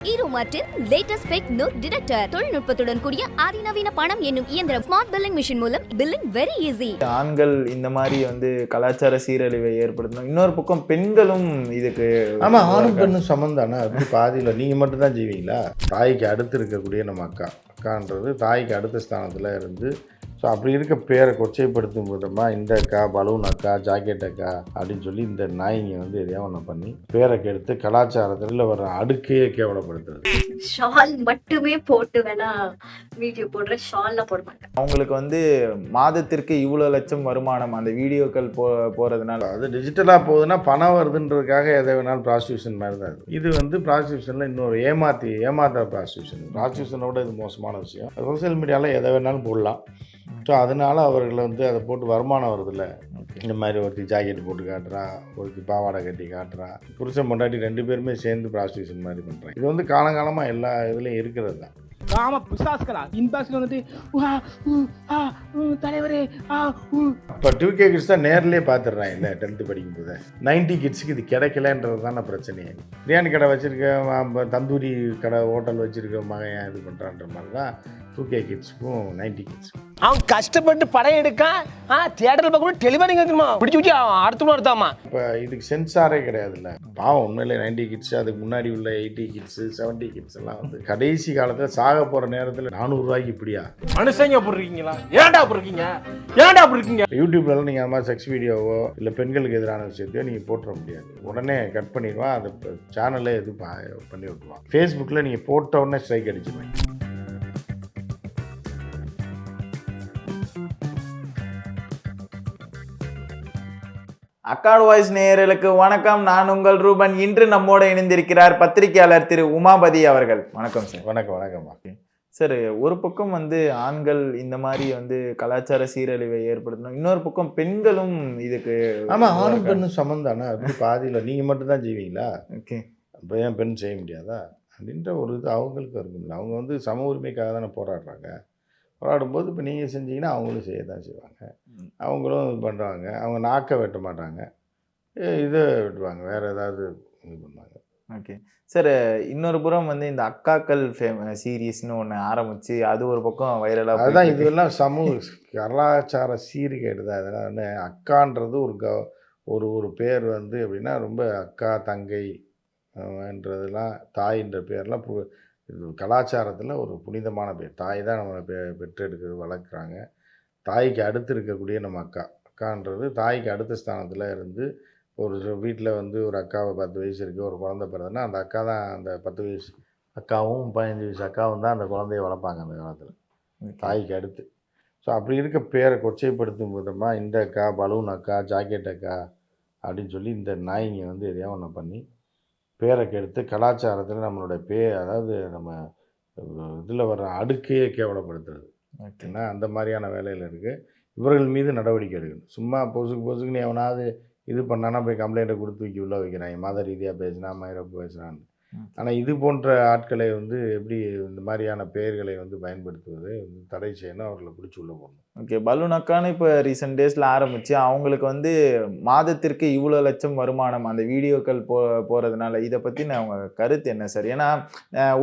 ஈரோ Martin latest fake note detector தொழில்நுட்பத்துடன் கூடிய அதிநவீன பணம் என்னும் இயந்திரம் ஸ்மார்ட் பில்லிங் மிஷின் மூலம் பில்லிங் வெரி ஈஸி ஆண்கள் இந்த மாதிரி வந்து கலாச்சார சீரழிவை ஏற்படுத்தணும். இன்னொரு பக்கம் பெண்களும் இதுக்கு ஆமாம் ஆணும் பெண்ணும் சம்மந்தானே அப்படி பாதியில் நீங்கள் மட்டும்தான் செய்வீங்களா தாய்க்கு அடுத்து இருக்கக்கூடிய நம்ம அக்கா. அக்கான்றது தாய்க்கு அடுத்த ஸ்தானத்தில் இருந்து ஸோ அப்படி இருக்க பேரை கொச்சைப்படுத்தும் விதமாக இந்த அக்கா பலூன் அக்கா ஜாக்கெட் அக்கா அப்படின்னு சொல்லி இந்த நாய்ங்க வந்து எதையாவது ஒன்று பண்ணி பேரை கெடுத்து கலாச்சாரத்தில் வர அடுக்கையே கேவலப்படுத்துறது. ஷால் மட்டுமே போட்டு வேணா வீடியோ போடுறேன் ஷால்ல போட மாட்டேன். அவங்களுக்கு வந்து மாதத்திற்கு இவ்வளோ லட்சம் வருமானம் அந்த வீடியோக்கள் போ போகிறதுனால அது டிஜிட்டலாக போகுதுன்னா பணம் வருதுன்றதுக்காக எதை வேணாலும் ப்ராஸ்டியூஷன் மாதிரி தான் இது இது வந்து ப்ராஸ்டியூஷனில் இன்னொரு ஏமாத்தி ஏமாத்துற ப்ராஸ்டியூஷன் ப்ராஸ்டியூஷனோட இது மோசமான விஷயம். சோஷியல் மீடியாவில் எதை வேணாலும் போடலாம். ஸோ அதனால அவர்களை வந்து அதை போட்டு வருமானம் வருதுல்ல. இந்த மாதிரி ஒருத்தி ஜாக்கெட் போட்டு காட்டுறா ஒருத்தி பாவாடை கட்டி காட்டுறா. புருஷன் பொண்டாட்டி ரெண்டு பேருமே சேர்ந்து ப்ராஸ்டியூஷன் மாதிரி பண்ணுறாங்க இது வந்து காலங்காலமாக எல்லா இதுலேயும் இருக்கிறது தான். காம பிசாஸ்களா இன்பாக்ஸ்ல உ, தலைவரே. இப்போ டூ கே கிட்ஸ் தான் நேர்லேயே பார்த்துடுறான் இல்லை டென்த்து படிக்கும்போது நைன்டி கிட்ஸுக்கு இது கிடைக்கலன்றது தானே பிரச்சனையே. பிரியாணி கடை வச்சுருக்க தந்தூரி கடை ஹோட்டல் வச்சுருக்க மகன் ஏன் இது பண்ணுறான்ற மாதிரி தான் டூ கே கிட்ஸுக்கும் நைன்டி கிட்ஸுக்கும் அவன் கஷ்டப்பட்டு படம் எடுக்கான். ஆ தியேட்டரில் பார்க்கணும் தெளிவாக நீங்கள் பிடிச்சி பிடிச்சி அடுத்தவங்க எடுத்தாமா? இப்போ இதுக்கு சென்சாரே கிடையாதுல்ல. பாவம் உண்மையிலே நைன்டி கிட்ஸ் அதுக்கு முன்னாடி உள்ள எயிட்டி கிட்ஸு செவன்ட்டி கிட்ஸ் எல்லாம் வந்து கடைசி காலத்தில் சாக போகிற நேரத்தில் நானூறுரூவாய்க்கு இப்படியா? மனுஷங்க அப்படி இருக்கீங்களா? ஏன்டா அப்படி இருக்கீங்க? ஏன்டா அப்படி இருக்கீங்க? யூடியூப்லலாம் நீங்கள் அந்த மாதிரி செக்ஸ் வீடியோவோ இல்லை பெண்களுக்கு எதிரான விஷயத்தையோ நீங்கள் போட்டுற முடியாது. உடனே கட் பண்ணிடுவான் அதை சேனலே இது பா- பண்ணி விட்டுருவான் ஃபேஸ்புக்கில் நீங்கள் போட்ட உடனே ஸ்ட்ரைக் அடிச்சிருவாங்க. அக்காடு வாய்ஸ் நேயர்களுக்கு வணக்கம். நான் உங்கள் ரூபன். இன்று நம்மோடு இணைந்திருக்கிறார் பத்திரிகையாளர் திரு உமாபதி அவர்கள். வணக்கம் சார் வணக்கம் வணக்கம்மா. சார் ஒரு பக்கம் வந்து ஆண்கள் இந்த மாதிரி வந்து கலாச்சார சீரழிவை ஏற்படுத்தணும். இன்னொரு பக்கம் பெண்களும் இதுக்கு ஆமாம் ஆணும் பெண்ணும் சம்மந்தானே அப்படி பாதியில் நீங்கள் மட்டும்தான் செய்வீங்களா? ஓகே. இப்போ ஏன் பெண் செய்ய முடியாதா? அப்படின்ற ஒரு இது அவங்களுக்கு இருக்குங்களா அவங்க வந்து சம உரிமைக்காக தானே போராடுறாங்க. போராடும்போது இப்போ நீங்கள் செஞ்சீங்கன்னா அவங்களும் செய்ய தான் செய்வாங்க. அவங்களும் இது பண்ணுறாங்க அவங்க நாக்கை வெட்ட மாட்டாங்க. இதை வெட்டுவாங்க. வேறு ஏதாவது இது பண்ணுவாங்க. ஓகே. சார் இன்னொரு புறம் வந்து இந்த அக்காக்கள் ஃபேம சீரீஸ்னு ஒன்று ஆரம்பிச்சு அது ஒரு பக்கம் வைரலாக அதுதான் இதுவெல்லாம் சமூக கலாச்சார சீர்கேடு தான். அதெல்லாம் வந்து அக்கான்றது ஒரு க ஒரு ஒரு பேர் வந்து எப்படின்னா ரொம்ப அக்கா தங்கை என்றதெல்லாம் தாயின்ற பேர்லாம் இது கலாச்சாரத்தில் ஒரு புனிதமான பேர். தாய் தான் நம்மளை பெ பெற்றெடுக்கிறது வளர்க்குறாங்க. தாய்க்கு அடுத்து இருக்கக்கூடிய நம்ம அக்கா. அக்கான்றது தாய்க்கு அடுத்த ஸ்தானத்தில் இருந்து ஒரு வீட்டில் வந்து ஒரு அக்காவை பத்து வயசு இருக்குது ஒரு குழந்தை பிறந்ததுன்னா அந்த அக்கா தான் அந்த பத்து வயசு அக்காவும் பதினஞ்சு வயசு அக்காவும் தான் அந்த குழந்தைய வளர்ப்பாங்க அந்த காலத்தில். தாய்க்கு அடுத்து. ஸோ அப்படி இருக்க பேரை கொச்சைப்படுத்தும் விதமாக இந்த அக்கா பலூன் அக்கா ஜாக்கெட் அக்கா அப்படின்னு சொல்லி இந்த நாய்ங்க வந்து எதையாவது ஒன்று பண்ணி பேரை கெடுத்து கலாச்சாரத்தில் நம்மளோட பே அதாவது நம்ம இதில் வர அடுக்கையே கேவலப்படுத்துறது. ஏன்னா அந்த மாதிரியான வேலையில் இருக்குது இவர்கள் மீது நடவடிக்கை எடுக்கணும். சும்மா பொசுக்கு பொசுக்குன்னு எவனாவது இது பண்ணானா போய் கம்ப்ளைண்ட்டை கொடுத்து தூக்கி உள்ளே வைக்கிறாங்க மத ரீதியாக பேசினா மயிரப்பு பேசுனான்னு ம். ஆனால் இது போன்ற ஆட்களை வந்து எப்படி இந்த மாதிரியான பெயர்களை வந்து பயன்படுத்துவது தடை செய்யணும் அவர்களை பிடிச்சி உள்ளே போடணும். ஓகே பலூன் அக்கான்னு இப்போ ரீசெண்ட் டேஸில் ஆரம்பிச்சு அவங்களுக்கு வந்து மாதத்திற்கு இவ்வளோ லட்சம் வருமானம் அந்த வீடியோக்கள் போ போகிறதுனால இதை பற்றின அவங்க கருத்து என்ன சார்? ஏன்னா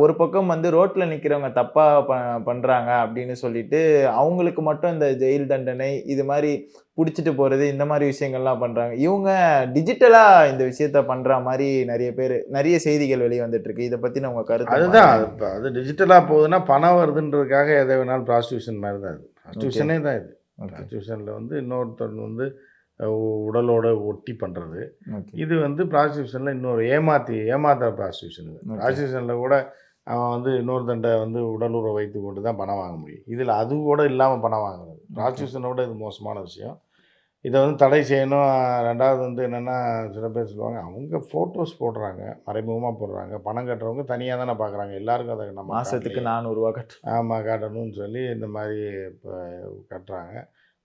ஒரு பக்கம் வந்து ரோட்டில் நிற்கிறவங்க தப்பாக ப பண்ணுறாங்க அப்படின்னு சொல்லிட்டு அவங்களுக்கு மட்டும் இந்த ஜெயில் தண்டனை இது மாதிரி பிடிச்சிட்டு போகிறது இந்த மாதிரி விஷயங்கள்லாம் பண்ணுறாங்க இவங்க டிஜிட்டலாக இந்த விஷயத்த பண்ணுற மாதிரி நிறைய பேர் நிறைய செய்திகள் வெளியே வந்துட்டு இருக்கு இதை பற்றின உங்கள் கருத்து அதுதான். அது இப்போ அது டிஜிட்டலாக போகுதுன்னா பணம் வருதுன்றதுக்காக எதை வேணாலும் ப்ராஸ்டியூஷன் மாதிரி தான் இது. ப்ராஸ்டியூஷனே தான் இது. ப்ராஸ்டியூஷனில் வந்து இன்னொருத்தர் வந்து உடலோட ஒட்டி பண்ணுறது இது வந்து ப்ராஸ்டியூஷனில் இன்னொரு ஏமாத்தி ஏமாத்துற ப்ராஸ்டியூஷன் இது. ப்ராஸ்டியூஷனில் கூட அவன் வந்து இன்னொருத்தண்ட வந்து உடலுறவை வைத்து கொண்டு தான் பணம் வாங்க முடியும். இதில் அது கூட இல்லாமல் பணம் வாங்குறது. ப்ராஸ்டியூஷனோட இது மோசமான விஷயம். இதை வந்து தடை செய்யணும். ரெண்டாவது வந்து என்னென்னா சில பேர் சொல்லுவாங்க அவங்க ஃபோட்டோஸ் போடுறாங்க மறைமுகமாக போடுறாங்க. பணம் கட்டுறவங்க தனியாக தானே பார்க்குறாங்க. எல்லாருக்கும் அதை நம்ம மாதத்துக்கு. நானூறுரூவா கட்டு. ஆமாம் காட்டணும்னு சொல்லி இந்த மாதிரி இப்போ கட்டுறாங்க.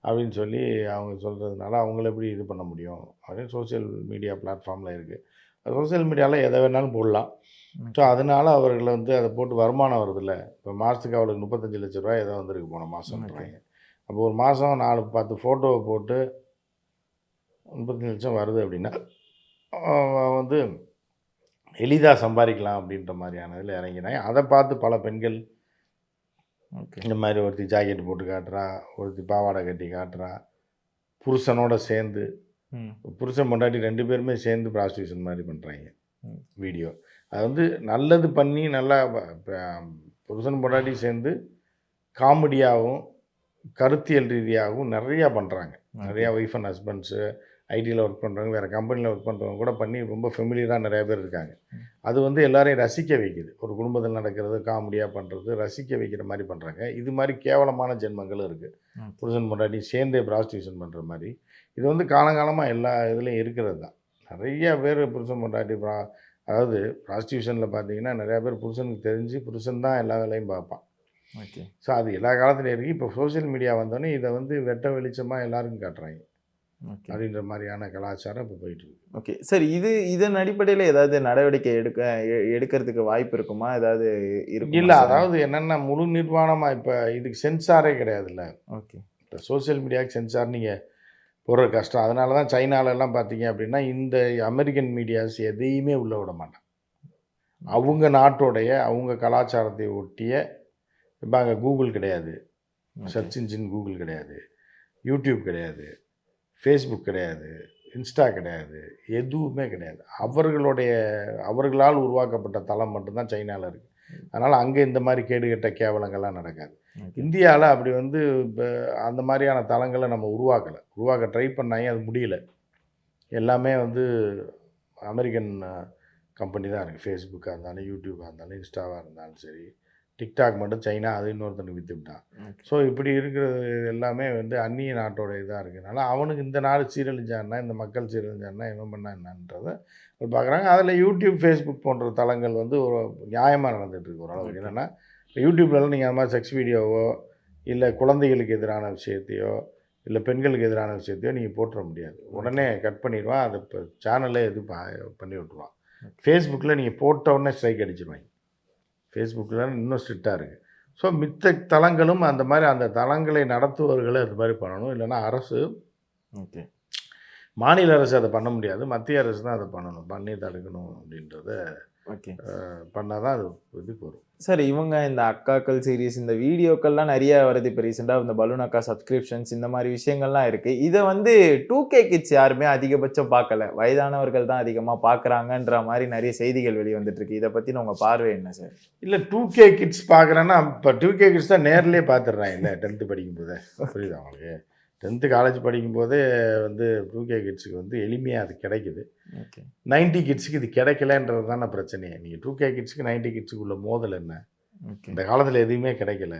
அப்படின்னு சொல்லி அவங்க சொல்கிறதுனால அவங்கள எப்படி இது பண்ண முடியும்? அப்படின்னு சோஷியல் மீடியா பிளாட்ஃபார்மில் இருக்குது சோஷியல் மீடியாவில் எதை வேணாலும் போடலாம். ஸோ அதனால அவர்களை வந்து அதை போட்டு வருமானம் வருதுல்ல. இப்போ மாதத்துக்கு அவளுக்கு முப்பத்தஞ்சு லட்ச ரூபாய் ஏதோ வந்திருக்கு போன மாதம்ன்றாங்க அப்போ ஒரு மாதம் நாலு பத்து ஃபோட்டோவை போட்டு முப்பத்தஞ்சு லட்சம் வருது அப்படின்னா வந்து எளிதாக சம்பாதிக்கலாம் அப்படின்ற மாதிரியானதில் இறங்கினாங்க. அதை பார்த்து பல பெண்கள் இந்த மாதிரி ஒருத்தி ஜாக்கெட் போட்டு காட்டுறா ஒருத்தி பாவாடை கட்டி காட்டுறா புருஷனோட சேர்ந்து புருஷன் பொண்டாட்டி ரெண்டு பேருமே சேர்ந்து ப்ராஸ்டியூஷன் மாதிரி பண்ணுறாங்க. வீடியோ. அது வந்து நல்லது பண்ணி நல்லா புருஷன் பொண்டாட்டி சேர்ந்து காமெடியாகவும் கருத்தியல் ரீதியாகவும் நிறையா பண்ணுறாங்க நிறையா ஒய்ஃப் அண்ட் ஹஸ்பண்ட்ஸு ஐடியில் ஒர்க் பண்ணுறவங்க வேறு கம்பெனியில் ஒர்க் பண்ணுறவங்க கூட பண்ணி ரொம்ப ஃபெமிலியராக நிறைய பேர் இருக்காங்க. அது வந்து எல்லாரையும் ரசிக்க வைக்குது. ஒரு குடும்பத்தில் நடக்கிறது காமெடியாக பண்ணுறது ரசிக்க வைக்கிற மாதிரி பண்ணுறாங்க இது மாதிரி கேவலமான ஜென்மங்களும் இருக்குது. புருஷன் பொண்டாட்டி சேர்ந்தே ப்ராஸ்டியூஷன் பண்ணுற மாதிரி. இது வந்து காலங்காலமாக எல்லா இதுலேயும் இருக்கிறது தான். நிறைய பேர் புருஷன் பொண்டாட்டி ப்ரா அதாவது ப்ராஸ்டியூஷனில் பார்த்தீங்கன்னா நிறையா பேர் புருஷனுக்கு தெரிஞ்சு புருஷன் தான் எல்லா வேலையும் பார்ப்பான். ஓகே. ஸோ அது எல்லா காலத்துலையும் இருக்குது இப்போ சோஷியல் மீடியா வந்தோடனே இதை வந்து வெட்ட வெளிச்சமாக எல்லாருக்கும் காட்டுறாங்க. அப்படின்ற மாதிரியான கலாச்சாரம் இப்போ போயிட்டு இருக்கு. ஓகே. சரி இது இதன் அடிப்படையில் ஏதாவது நடவடிக்கை எடுக்க எடுக்கிறதுக்கு வாய்ப்பு இருக்குமா? ஏதாவது இருக்குமா? இல்லை? அதாவது என்னென்னா முழு நிர்வாணமாக இப்போ இதுக்கு சென்சாரே கிடையாதுல்ல. ஓகே. இப்போ சோஷியல் மீடியாவுக்கு சென்சார் நீங்கள் போடுற கஷ்டம். அதனால தான் சைனாலெல்லாம் பார்த்தீங்க அப்படின்னா இந்த அமெரிக்கன் மீடியாஸ் எதையுமே உள்ளே விட மாட்டாங்க. அவங்க நாட்டோடைய அவங்க கலாச்சாரத்தை ஒட்டிய இப்போ அங்கே கூகுள் கிடையாது. சர்ச் இன்ஜின் கூகுள் கிடையாது. யூடியூப் கிடையாது. ஃபேஸ்புக் கிடையாது இன்ஸ்டா கிடையாது எதுவுமே கிடையாது. அவர்களுடைய அவர்களால் உருவாக்கப்பட்ட தளம் மட்டும்தான் சைனாவில் இருக்குது அதனால் அங்கே இந்த மாதிரி கேடுகெட்ட கேவலங்கள்லாம் நடக்காது. இந்தியாவில் அப்படி வந்து இப்போ அந்த மாதிரியான தளங்களை நம்ம உருவாக்கலை. உருவாக்க ட்ரை பண்ணாங்க அது முடியல. எல்லாமே வந்து அமெரிக்கன் கம்பெனி தான் இருக்குது ஃபேஸ்புக்காக இருந்தாலும் யூடியூப்பாக இருந்தாலும் இன்ஸ்டாவாக இருந்தாலும் சரி டிக்டாக் மட்டும் சைனா அது இன்னொருத்தனுக்கு விற்றுவிட்டான். ஸோ இப்படி இருக்கிறது எல்லாமே வந்து அந்நிய நாட்டோட இதாக இருக்கிறதுனால அவனுக்கு இந்த நாடு சீரழிஞ்சான்னா இந்த மக்கள் சீரழிஞ்சான்னா இவன் பண்ணா என்னன்றதை பார்க்குறாங்க அதில் யூடியூப் ஃபேஸ்புக் போன்ற தளங்கள் வந்து ஒரு நியாயமாக நடந்துட்டு இருக்கு ஓரளவுக்கு என்னென்னா யூடியூப்லலாம் நீங்கள் அந்த மாதிரி செக்ஸ் வீடியோவோ இல்லை குழந்தைகளுக்கு எதிரான விஷயத்தையோ இல்லை பெண்களுக்கு எதிரான விஷயத்தையோ நீங்கள் போட்டுற முடியாது. உடனே கட் பண்ணிடுவான் அதை இப்போ சேனலே இது ப- பண்ணி விட்ருவான் ஃபேஸ்புக்கில் நீங்கள் போட்ட உடனே ஸ்ட்ரைக் அடிச்சிருவாங்க. ஃபேஸ்புக்கில் இன்னும் ஸ்ட்ரிக்டாக இருக்குது ஸோ மித்த தளங்களும் அந்த மாதிரி அந்த தளங்களை நடத்துபவர்களை அது மாதிரி பண்ணணும். இல்லைன்னா அரசு ஓகே. மாநில அரசு அதை பண்ண முடியாது. மத்திய அரசு தான் அதை பண்ணணும். பண்ணி தடுக்கணும் அப்படின்றத பண்ணால் தான் அது இதுக்கு வரும் சார் இவங்க இந்த அக்காக்கள் சீரிஸ் இந்த வீடியோக்கள்லாம் நிறைய வருது. இப்போ ரீசெண்டாக இந்த பலூன் அக்கா சப்ஸ்கிரிப்ஷன்ஸ் இந்த மாதிரி விஷயங்கள்லாம் இருக்குது இதை வந்து டூ கே கிட்ஸ் யாருமே அதிகபட்சம் பார்க்கல. வயதானவர்கள் தான் அதிகமாக பார்க்குறாங்கன்ற மாதிரி நிறைய செய்திகள் வெளியே வந்துட்டு இருக்கு இதை பற்றின உங்கள் பார்வை என்ன சார்? இல்லை டூ கே கிட்ஸ் பார்க்குறேன்னா இப்போ டூ கே கிட்ஸ் தான் நேர்லேயே பார்த்துடுறாங்க இல்லை டென்த்து படிக்கும்போதே. புரியுதா அவங்களுக்கு டென்த்து காலேஜ் படிக்கும்போதே வந்து டூ கே கிட்ஸுக்கு வந்து எளிமையாக அது கிடைக்குது. நைன்டி கிட்ஸுக்கு இது கிடைக்கலன்றது தானே பிரச்சனையே நீங்கள் டூ கே கிட்ஸுக்கு நைன்டி கிட்ஸுக்கு உள்ள மோதல் என்ன? இந்த காலத்தில் எதுவுமே கிடைக்கல.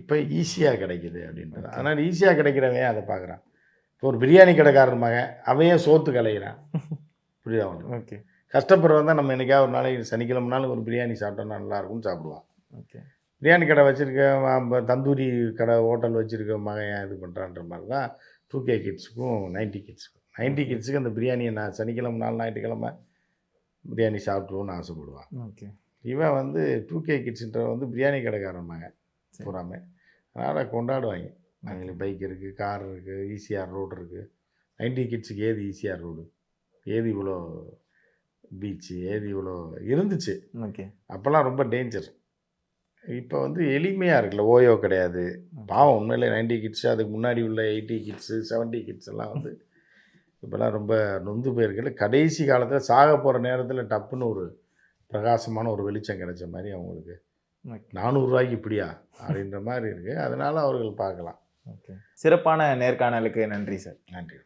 இப்போ ஈஸியாக கிடைக்குது அப்படின்றது. அதனால் ஈஸியாக கிடைக்கிறவன் அதை பார்க்குறான்? இப்போ ஒரு பிரியாணி கடைக்காரன் மகன் ஏன் சோத்து கலைகிறான் புரியுதா அவனுக்கு ஓகே. கஷ்டப்படுறவன் தான் நம்ம என்னைக்காவது ஒரு நாளைக்கு சனிக்கிழமை நாள் ஒரு பிரியாணி சாப்பிட்டோம்னா நல்லா இருக்கும்னு சாப்பிடுவான். ஓகே. பிரியாணி கடை வச்சுருக்க தந்தூரி கடை ஹோட்டல் வச்சுருக்க மகன் ஏன் இது பண்ணுறான்ற மாதிரி தான் டூ கே கிட்ஸுக்கும் நைன்டி கிட்ஸுக்கும் நைன்டி கிட்ஸுக்கு அந்த பிரியாணியை நான் சனிக்கிழமை நாள் ஞாயிற்றுக்கிழமை பிரியாணி சாப்பிட்ருவோன்னு ஆசைப்படுவான். ஓகே இவன் வந்து டூ கே கிட்ஸுன்ற வந்து பிரியாணி கடைக்காரன் மகன். பூராமே அதனால் கொண்டாடுவாங்க. அவங்களுக்கு பைக் இருக்குது கார் இருக்குது ஈசிஆர் ரோடு இருக்குது நைன்டி கிட்ஸுக்கு ஏது ஈசிஆர் ரோடு ஏது இவ்வளோ பீச்சு ஏது இவ்வளோ இருந்துச்சு? ஓகே அப்போல்லாம் ரொம்ப டேஞ்சர் இப்போ வந்து எளிமையாக இருக்குல்ல ஓயோ கிடையாது. பாவம் உண்மையிலே நைன்டி கிட்ஸு அதுக்கு முன்னாடி உள்ள எயிட்டி கிட்ஸு செவன்ட்டி கிட்ஸ் எல்லாம் வந்து இப்போல்லாம் ரொம்ப நொந்து போயிருக்குல்ல. கடைசி காலத்தில் சாக போகிற நேரத்தில் டப்புன்னு ஒரு பிரகாசமான ஒரு வெளிச்சம் கிடைச்ச மாதிரி அவங்களுக்கு. நானூறுரூவாய்க்கு இப்படியா? அப்படின்ற மாதிரி இருக்குது அதனால் அவர்கள் பார்க்கலாம். ஓகே. சிறப்பான நேர்காணலுக்கு நன்றி சார். நன்றி.